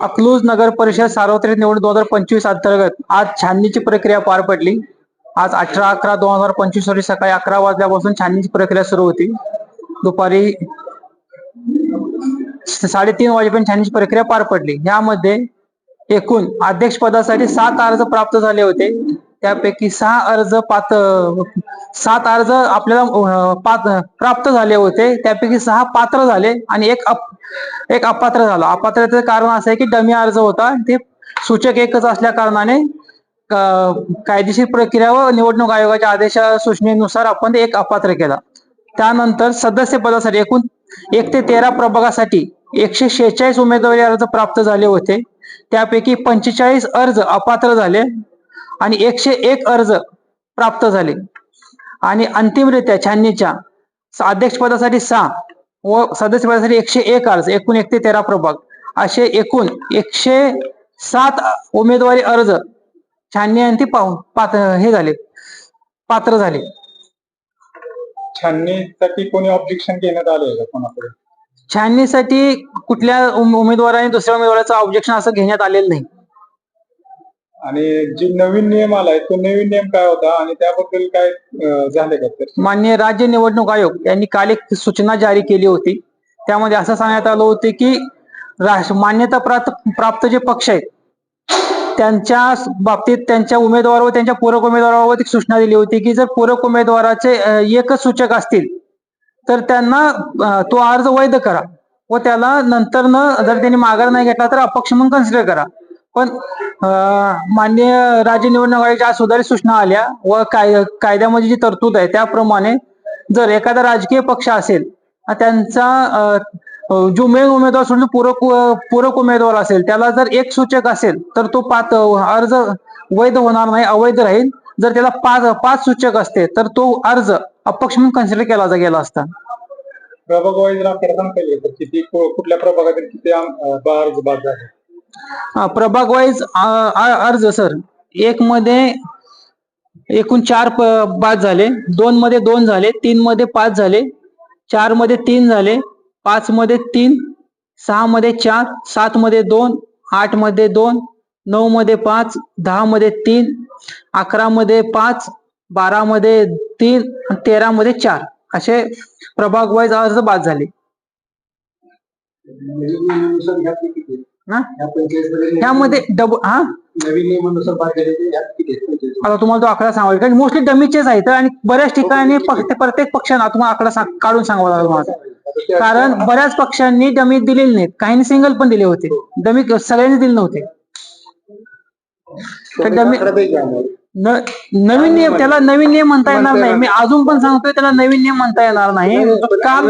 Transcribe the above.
अकलूज नगर परिषद सार्वत्रिक निवडणूक दोन हजार पंचवीस अंतर्गत आज छाननीची प्रक्रिया पार पडली. आज अठरा अकरा दोन हजार पंचवीस रोजी सकाळी अकरा वाजल्यापासून छाननीची प्रक्रिया सुरू होती. दुपारी साडेतीन वाजेपर्यंत छाननीची प्रक्रिया पार पडली. यामध्ये एकूण अध्यक्षपदासाठी सात अर्ज प्राप्त झाले होते. त्यापैकी सहा अर्ज पात सात अर्ज आपल्याला पात प्राप्त झाले होते. त्यापैकी सहा पात्र झाले आणि एक अप एक अपात्र झाला. अपात्राचं कारण असं आहे की डमी अर्ज होता. ते सूचक एकच असल्या कारणाने कायदेशीर प्रक्रिया व निवडणूक आयोगाच्या आदेशा सूचनेनुसार आपण एक अपात्र केला. त्यानंतर सदस्य पदासाठी एकूण एक ते तेरा प्रभागासाठी एकशे शेहेचाळीस उमेदवारी अर्ज प्राप्त झाले होते. त्यापैकी पंचेचाळीस अर्ज अपात्र झाले. आणि एकशे एक अर्ज प्राप्त झाले. आणि अंतिमरित्या छाननीच्या अध्यक्षपदासाठी सहा व सदस्यपदासाठी एकशे एक अर्ज एकूण एक ते तेरा प्रभाग असे एकूण एकशे सात उमेदवारी अर्ज छाननी आणि ती पाहून पात्र हे झाले पात्र झाले. छाननीसाठी कोणी ऑब्जेक्शन घेण्यात आले का कोणाकडे? छाननीसाठी कुठल्या उम- उमेदवाराने दुसऱ्या उमेदवाराचं ऑब्जेक्शन असं घेण्यात आलेलं नाही. आणि जे नवीन नियम आलाय तो नवीन नियम काय होता आणि त्याबद्दल काय झाले का मान्य राज्य निवडणूक आयोग यांनी काल एक सूचना जारी केली होती. त्यामध्ये असं सांगण्यात आलं होते की मान्यता प्राप्त प्राप्त जे पक्ष आहेत त्यांच्या बाबतीत त्यांच्या उमेदवार व त्यांच्या पूरक उमेदवाराबाबत एक सूचना दिली होती की जर पूरक उमेदवाराचे एकच सूचक असतील तर त्यांना तो अर्ज वैध करा व त्याला नंतर न जर त्यांनी माघार नाही घेतला तर अपक्ष म्हणून कन्सिडर करा. पण माननीय मान्य राज्य निवडणूक आयोगाच्या आज सुधारित सूचना आल्या व काय कायद्यामध्ये जी तरतूद आहे त्याप्रमाणे जर एखादा राजकीय पक्ष असेल त्यांचा जो मेन उमेदवार सोडून पूरक पूरक उमेदवार असेल त्याला जर एक सूचक असेल तर तो पाच अर्ज वैध होणार नाही अवैध राहील. जर त्याला पाच पाच सूचक असते तर तो अर्ज अपक्ष म्हणून कन्सिडर केला जा- गेला असता. प्रभाग वाईज आपल्याला किती कुठल्या प्रभागातील किती अर्ज बाद झाले? प्रभाग वाईज अर्ज सर. एक मध्ये एकूण चार बाद झाले. दोन मध्ये दोन झाले तीन मध्ये पाच झाले चारमध्ये तीन झाले पाच मध्ये तीन सहा मध्ये चार सात मध्ये दोन आठमध्ये दोन नऊ मध्ये पाच दहा मध्ये तीन अकरा मध्ये पाच बारा मध्ये तीन तेरा मध्ये चार. असे प्रभाग वाईज अर्ज बाद झाले. हा त्यामध्ये डब हा? नवीन नियमानुसार आता तुम्हाला तो आकडा सांगावा. कारण मोस्टली डमीचेच आहेत आणि बऱ्याच ठिकाणी फक्त प्रत्येक पक्षांना तुम्हाला आकडा काढून सांगावा लागेल आता त्या- कारण बऱ्याच पक्षांनी डमी दिलेले नाहीत. काहींनी सिंगल पण दिले होते. डमी सगळ्यांनी दिले नव्हते. नवीन नियम त्याला नवीन नियम म्हणता येणार नाही. मी अजून पण सांगतोय त्याला नवीन नियम म्हणता येणार नाही. काम